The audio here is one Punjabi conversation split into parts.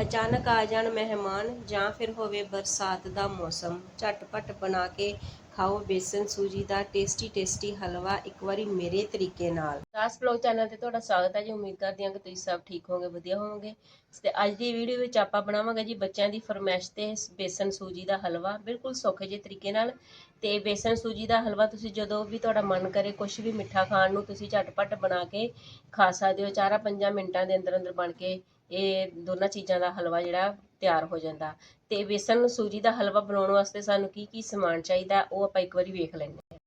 ਅਚਾਨਕ ਆ ਜਾਣ ਮਹਿਮਾਨ ਜਾਂ ਫਿਰ ਹੋਵੇ ਬਰਸਾਤ ਦਾ ਮੌਸਮ, ਝਟਪਟ ਬਣਾ ਕੇ ਖਾਓ ਬੇਸਨ ਸੂਜੀ ਦਾ ਟੇਸਟੀ ਟੇਸਟੀ ਹਲਵਾ ਇੱਕ ਵਾਰੀ ਮੇਰੇ ਤਰੀਕੇ ਨਾਲ। ਦਾਸ ਬਲੌਗ ਚੈਨਲ ਤੇ ਤੁਹਾਡਾ ਸਵਾਗਤ ਹੈ ਜੀ। ਉਮੀਦ ਕਰਦੀ ਹਾਂ ਕਿ ਤੁਸੀਂ ਸਭ ਠੀਕ ਹੋਵੋਗੇ, ਵਧੀਆ ਹੋਵੋਗੇ। ਤੇ ਅੱਜ ਦੀ ਵੀਡੀਓ ਵਿੱਚ ਆਪਾਂ ਬਣਾਵਾਂਗੇ ਜੀ ਬੱਚਿਆਂ ਦੀ ਫਰਮਾਇਸ਼ ਤੇ ਬੇਸਨ ਸੂਜੀ ਦਾ ਹਲਵਾ। ਬਿਲਕੁਲ ਸੌਖੇ ਜਿਹੇ ਤਰੀਕੇ ਨਾਲ ਤੇ ਬੇਸਨ ਸੂਜੀ ਦਾ ਹਲਵਾ ਤੁਸੀਂ ਜਦੋਂ ਵੀ ਤੁਹਾਡਾ ਮਨ ਕਰੇ ਕੁਝ ਵੀ ਮਿੱਠਾ ਖਾਣ ਨੂੰ ਤੁਸੀਂ ਝਟਪਟ ਬਣਾ ਕੇ ਖਾ ਸਕਦੇ ਹੋ। ਚਾਰਾਂ ਪੰਜਾਂ ਮਿੰਟਾਂ ਦੇ ਅੰਦਰ ਅੰਦਰ ਬਣ ਕੇ ਇਹ ਦੋਨਾਂ ਚੀਜ਼ਾਂ ਦਾ ਹਲਵਾ ਜਿਹੜਾ ਤਿਆਰ ਹੋ ਜਾਂਦਾ। ਤੇ ਬੇਸਨ ਸੂਜੀ ਦਾ ਹਲਵਾ ਬਣਾਉਣ ਵਾਸਤੇ ਸਾਨੂੰ ਕੀ ਕੀ ਸਮਾਨ ਚਾਹੀਦਾ, ਉਹ ਆਪਾਂ ਇੱਕ ਵਾਰੀ ਵੇਖ ਲੈਂਦੇ ਹਾਂ।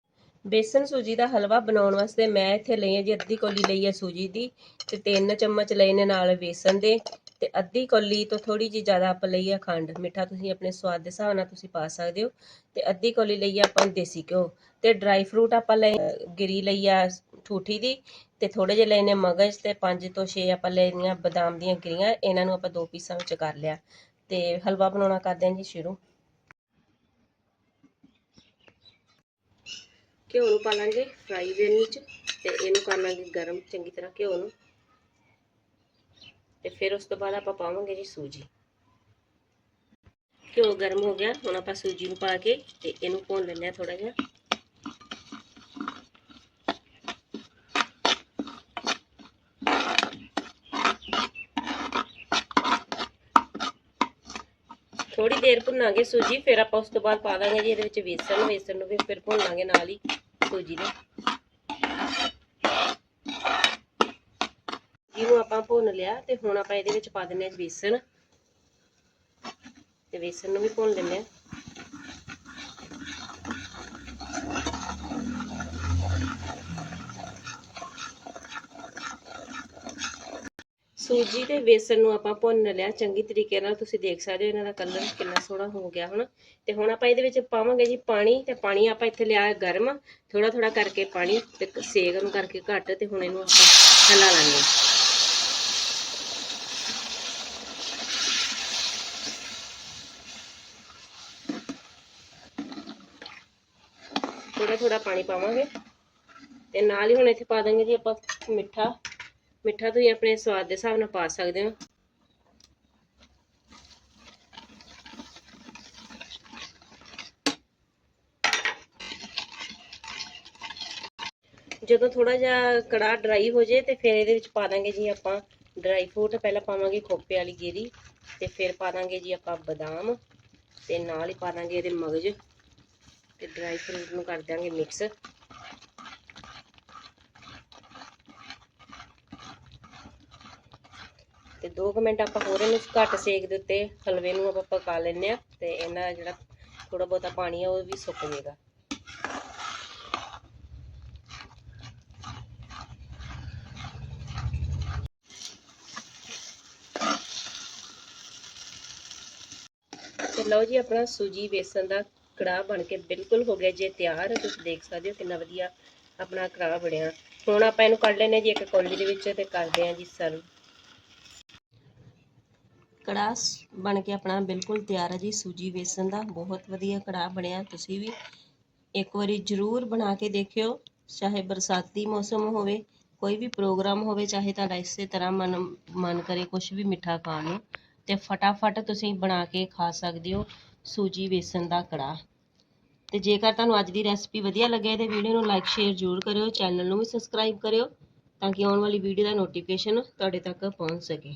ਬੇਸਨ ਸੂਜੀ ਦਾ ਹਲਵਾ ਬਣਾਉਣ ਵਾਸਤੇ ਮੈਂ ਇੱਥੇ ਲਈ ਹੈ ਜੀ ਅੱਧੀ ਕੌਲੀ ਲਈ ਹੈ ਸੂਜੀ ਦੀ ਤੇ ਤਿੰਨ ਚਮਚ ਲਏ ਨੇ ਨਾਲ ਬੇਸਨ ਦੇ ਤੇ ਅੱਧੀ ਕੌਲੀ ਤੋਂ ਥੋੜੀ ਜਿਹੀ ਜ਼ਿਆਦਾ ਆਪਾਂ ਲਈ ਹੈ ਖੰਡ, ਮਿੱਠਾ ਤੁਸੀਂ ਆਪਣੇ ਸਵਾਦ ਦੇ ਹਿਸਾਬ ਨਾਲ ਤੁਸੀਂ ਪਾ ਸਕਦੇ ਹੋ ਤੇ ਅੱਧੀ ਕੌਲੀ ਲਈ ਆਪਾਂ ਦੇਸੀ ਘਿਓ ਤੇ ਡਰਾਈ ਫਰੂਟ ਆਪਾਂ ਲਈ ਗਿਰੀ ਲਈ ਆ ਠੂਠੀ ਦੀ ਤੇ ਥੋੜੇ ਜਿਹੇ ਲਏ ਮਗਜ਼ ਤੇ ਪੰਜ ਤੋਂ ਛੇ ਆਪਾਂ ਲੈਣੀਆਂ ਬਦਾਮ ਦੀਆਂ ਗਿਰੀਆਂ, ਇਹਨਾਂ ਨੂੰ ਆਪਾਂ ਦੋ ਪੀਸਾਂ ਵਿੱਚ ਕਰ ਲਿਆ। ਤੇ ਹਲਵਾ ਬਣਾਉਣਾ ਕਰਦੇ ਹਾਂ ਜੀ ਸ਼ੁਰੂ। ਘਿਓ ਨੂੰ ਪਾ ਲਾਂਗੇ ਫਰਾਈ ਪੈਨ ਵਿੱਚ ਤੇ ਇਹਨੂੰ ਕਰ ਲਾਂਗੇ ਗਰਮ ਚੰਗੀ ਤਰ੍ਹਾਂ ਘਿਓ ਨੂੰ। ਤੇ ਫਿਰ ਉਸ ਤੋਂ ਬਾਅਦ ਆਪਾਂ ਪਾਵਾਂਗੇ ਜੀ ਸੂਜੀ। ਘਿਓ ਗਰਮ ਹੋ ਗਿਆ, ਹੁਣ ਆਪਾਂ ਸੂਜੀ ਨੂੰ ਪਾ ਕੇ ਤੇ ਇਹਨੂੰ ਭੁੰਨ ਲੈਂਦੇ ਆ ਥੋੜਾ ਜਿਹਾ। ਥੋੜੀ ਦੇਰ ਭੁੰਨਾਂਗੇ ਸੂਜੀ, ਫਿਰ ਆਪਾਂ ਉਸ ਤੋਂ ਬਾਅਦ ਪਾ ਦਾਂਗੇ ਜੀ ਇਹਦੇ ਵਿੱਚ ਵੇਸਣ ਵੇਸਣ ਨੂੰ ਵੀ ਫਿਰ ਭੁੰਨ ਲਾਂਗੇ ਨਾਲ ਹੀ ਸੂਜੀ ਦੇ ਜਿਹਨੂੰ ਆਪਾਂ ਭੁੰਨ ਲਿਆ ਤੇ ਹੁਣ ਆਪਾਂ ਇਹਦੇ ਵਿੱਚ ਪਾ ਦਿੰਨੇ ਆ ਵੇਸਣ। ਤੇ ਵੇਸਣ ਨੂੰ ਵੀ ਭੁੰਨ ਲੈਂਦੇ ਆ ਸੂਜੀ ਤੇ ਵੇਸਣ ਨੂੰ ਆਪਾਂ ਭੁੰਨ ਲਿਆ, ਚੰਗੀ ਤਰੀਕੇ ਨਾਲ ਤੁਸੀਂ ਦੇਖ ਸਕਦੇ ਹੋ ਇਹਨਾਂ ਦਾ ਕਲਰ ਕਿੰਨਾ ਸੋਹਣਾ ਹੋ ਗਿਆ ਹੁਣ ਤੇ ਹੁਣ ਆਪਾਂ ਇਹਦੇ ਵਿੱਚ ਪਾਵਾਂਗੇ ਜੀ ਪਾਣੀ, ਤੇ ਪਾਣੀ ਆਪਾਂ ਇੱਥੇ ਲਿਆ ਗਰਮ ਥੋੜਾ ਥੋੜਾ ਕਰਕੇ ਪਾਣੀ ਤੇ ਸੇਕ ਨੂੰ ਕਰਕੇ ਘੱਟ, ਤੇ ਹੁਣ ਇਹਨੂੰ ਆਪਾਂ ਹਿਲਾ ਲਾਂਗੇ। ਥੋੜਾ ਥੋੜਾ ਪਾਣੀ ਪਾਵਾਂਗੇ। ਤੇ ਨਾਲ ਹੀ ਹੁਣ ਇੱਥੇ ਪਾ ਦਾਂਗੇ ਜੀ ਆਪਾਂ ਮਿੱਠਾ। ਮਿੱਠਾ ਤੁਸੀਂ ਆਪਣੇ ਸਵਾਦ ਦੇ ਹਿਸਾਬ ਨਾਲ ਪਾ ਸਕਦੇ ਹੋ। ਜਦੋਂ ਥੋੜਾ ਜਿਹਾ ਕੜਾ ਡਰਾਈ ਹੋ ਜੇ ਤੇ ਫਿਰ ਇਹਦੇ ਵਿੱਚ ਪਾ ਦਾਂਗੇ ਜੀ ਆਪਾਂ ਡਰਾਈ ਫਰੂਟ ਪਹਿਲਾਂ ਪਾਵਾਂਗੇ ਖੋਪੇ ਵਾਲੀ ਗੇਰੀ ਤੇ ਫਿਰ ਪਾ ਦਾਂਗੇ ਜੀ ਆਪਾਂ ਬਦਾਮ ਤੇ ਨਾਲ ਹੀ ਪਾ ਦਾਂਗੇ ਇਹਦੇ ਮਗਜ ਤੇ ਡਰਾਈ ਫਰੂਟ ਨੂੰ ਕਰ ਦਾਂਗੇ ਮਿਕਸ ਤੇ 2 ਮਿੰਟ ਆਪਾਂ ਹੋਰ ਇਹਨੂੰ ਘੱਟ ਸੇਕ ਦੇ ਉੱਤੇ ਹਲਵੇ ਨੂੰ ਆਪਾਂ ਪਕਾ ਲੈਂਦੇ ਆ ਤੇ ਇਹਨਾਂ ਜਿਹੜਾ ਥੋੜਾ ਬਹੁਤਾ ਪਾਣੀ ਆ ਉਹ ਵੀ ਸੁੱਕ ਜਾਏਗਾ। ਤੇ ਲਓ ਜੀ, ਆਪਣਾ ਸੂਜੀ ਬੇਸਨ ਦਾ ਕੜਾਹ ਬਣ ਕੇ ਬਿਲਕੁਲ ਹੋ ਗਿਆ ਜੇ ਤਿਆਰ, ਤੁਸੀਂ ਦੇਖ ਸਕਦੇ ਹੋ ਕਿੰਨਾ ਵਧੀਆ ਆਪਣਾ ਕੜਾਹ ਬਣਿਆ। ਹੁਣ ਆਪਾਂ ਇਹਨੂੰ ਕੱਢ ਲੈਨੇ ਜੀ ਇੱਕ ਕੌਲੀ ਦੇ ਵਿੱਚ ਤੇ ਕਰਦੇ ਹਾਂ ਜੀ ਸਰਵ। ਕੜਾਹ ਬਣ ਕੇ ਆਪਣਾ ਬਿਲਕੁਲ ਤਿਆਰ ਹੈ ਜੀ। ਸੂਜੀ ਵੇਸਣ ਦਾ ਬਹੁਤ ਵਧੀਆ ਕੜਾਹ ਬਣਿਆ। ਤੁਸੀਂ ਵੀ ਇੱਕ ਵਾਰੀ ਜ਼ਰੂਰ ਬਣਾ ਕੇ ਦੇਖਿਓ। ਚਾਹੇ ਬਰਸਾਤੀ ਮੌਸਮ ਹੋਵੇ, ਕੋਈ ਵੀ ਪ੍ਰੋਗਰਾਮ ਹੋਵੇ, ਚਾਹੇ ਤੁਹਾਡਾ ਇਸੇ ਤਰ੍ਹਾਂ ਮਨ ਮਨ ਕਰੇ ਕੁਝ ਵੀ ਮਿੱਠਾ ਖਾਣ ਨੂੰ, ਤੇ ਫਟਾਫਟ ਤੁਸੀਂ ਬਣਾ ਕੇ ਖਾ ਸਕਦੇ ਹੋ ਸੂਜੀ ਵੇਸਣ ਦਾ ਕੜਾਹ। ਤੇ ਜੇਕਰ ਤੁਹਾਨੂੰ ਅੱਜ ਦੀ ਰੈਸਪੀ ਵਧੀਆ ਲੱਗੇ, ਤੇ ਵੀਡੀਓ ਨੂੰ ਲਾਈਕ, ਸ਼ੇਅਰ ਜ਼ਰੂਰ ਕਰਿਓ। ਚੈਨਲ ਨੂੰ ਵੀ ਸਬਸਕ੍ਰਾਈਬ ਕਰਿਓ, ਤਾਂ ਕਿ ਆਉਣ ਵਾਲੀ ਵੀਡੀਓ ਦਾ ਨੋਟੀਫਿਕੇਸ਼ਨ ਤੁਹਾਡੇ ਤੱਕ ਪਹੁੰਚ ਸਕੇ।